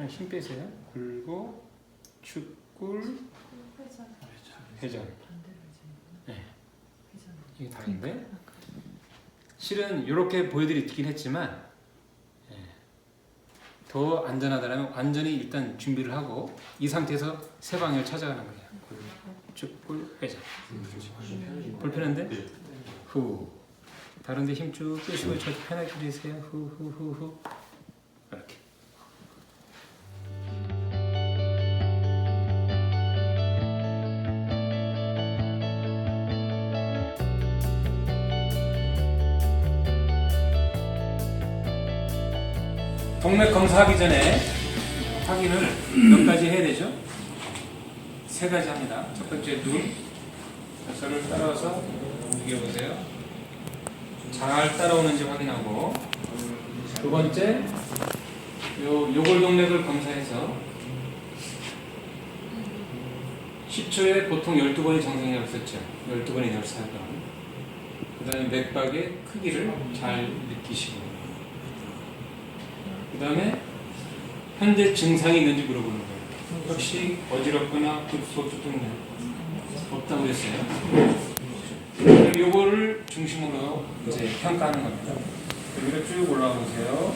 아, 힘 빼세요. 굴고 축굴 회전. 네. 이게 다른데 실은 이렇게 보여드리긴 했지만 예, 더 안전하다면 완전히 일단 준비를 하고 이 상태에서 세 방향을 찾아가는 거예요. 굴, 축굴 회전. 불편한데? 네. 후. 다른데 힘 쭉 빼시고 저도 편하게 내세요. 후후후 후. 동맥 검사하기 전에 확인을 몇 가지 해야 되죠? 세 가지 합니다. 첫 번째 눈, 저를 따라서 움직여 보세요. 잘 따라오는지 확인하고 두 번째 요 요골 동맥을 검사해서 10초에 보통 12번이 정상이라고 썼죠. 12번이 열사건. 그 다음에 맥박의 크기를 잘 느끼시고 그 다음에 현재 증상이 있는지 물어보는 거예요. 혹시 어지럽거나 급소주통량 없다고 그랬어요. 그럼 요거를 중심으로 이제 평가하는 겁니다. 여기로 쭉 올라오세요.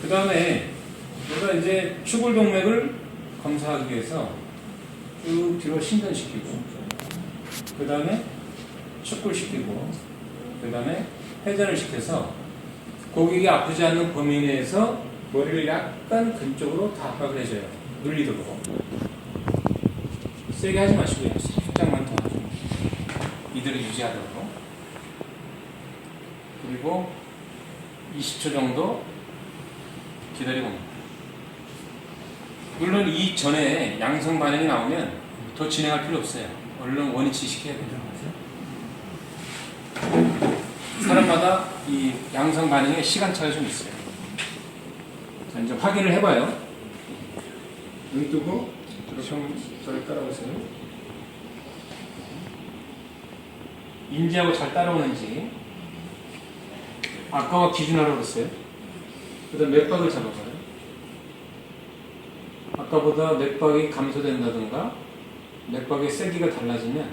그 다음에 우리가 이제 추골동맥을 검사하기 위해서 쭉 뒤로 신전시키고 그 다음에 축굴시키고 그 다음에 회전을 시켜서 고객이 아프지 않는 범위 내에서 머리를 약간 근쪽으로 다 압박을 해줘요. 눌리도록. 세게 하지 마시고요. 살짝만 더 하죠. 이대로 유지하도록. 그리고 20초 정도 기다리고. 물론 이 전에 양성 반응이 나오면 더 진행할 필요 없어요. 얼른 원위치 시켜야 돼요. 사람마다 이 양성 반응에 시간차가 좀 있어요. 자, 이제 확인을 해봐요. 눈 뜨고 좀 저를 따라오세요. 인지하고 잘 따라오는지 아까와 기준하라고 그랬어요. 그 다음 맥박을 잡아봐요. 아까보다 맥박이 감소된다든가 맥박의 세기가 달라지면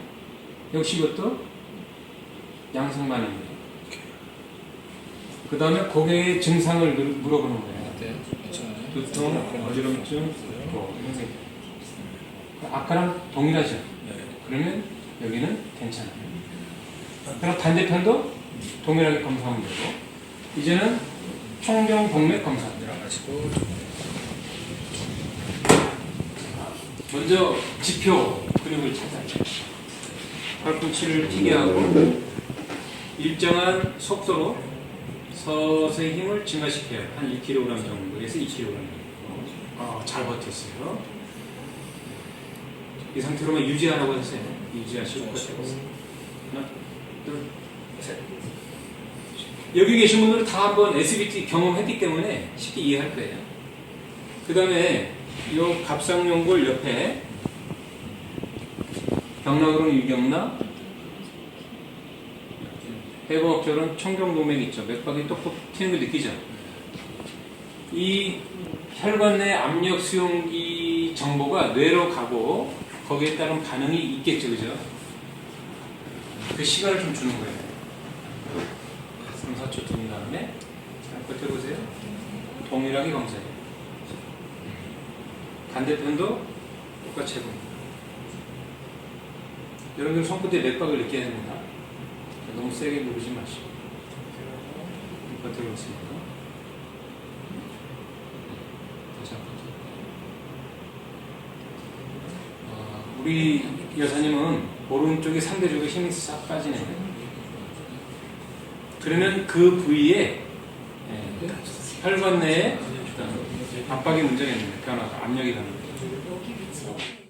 역시 이것도 양성 반응이에요. 그 다음에 고객의 증상을 물- 물어보는 거예요. 두통, 어지럼증, 뭐 이런 게. 아까랑 동일하죠. 그러면 여기는 괜찮아요. 그럼 반대편도 동일하게 검사하면 되고 이제는 총경 동맥 검사 들어가시고 먼저 지표 근육을 찾아요. 팔꿈치를 튀게 하고 일정한 속도로 서서히 힘을 증가시켜요. 한 1kg 정도 에서 2kg 정도. 어, 잘 버텼어요. 이 상태로만 유지하라고 했어요. 유지하시고 버텨보세요. 하나, 둘, 셋. 여기 계신 분들은 다 한번 SBT 경험했기 때문에 쉽게 이해할 거예요. 그 다음에 이 갑상연골 옆에 경락으로는 유경락, 해부학적으로는 청경동맥 있죠. 맥박이 똑똑 튀는 걸 느끼죠. 이 혈관 내 압력 수용기 정보가 뇌로 가고 거기에 따른 반응이 있겠죠, 그죠? 그 시간을 좀 주는 거예요. 3, 4초 둔 다음에 잘 버텨보세요. 동일하게 검사해요. 반대편도 똑같이 해봅니다. 여러분들 손끝에 맥박을 느껴야 됩니다. 너무 세게 누르지 마시고 버텨보겠습니다. 다시 한번 어, 우리 여사님은 오른쪽에 상대적으로 힘이 싹 빠지네요. 그러면 그 부위에 예, 혈관 내에 압박의 문제가 있는. 변화가 압력이 가는 거예요.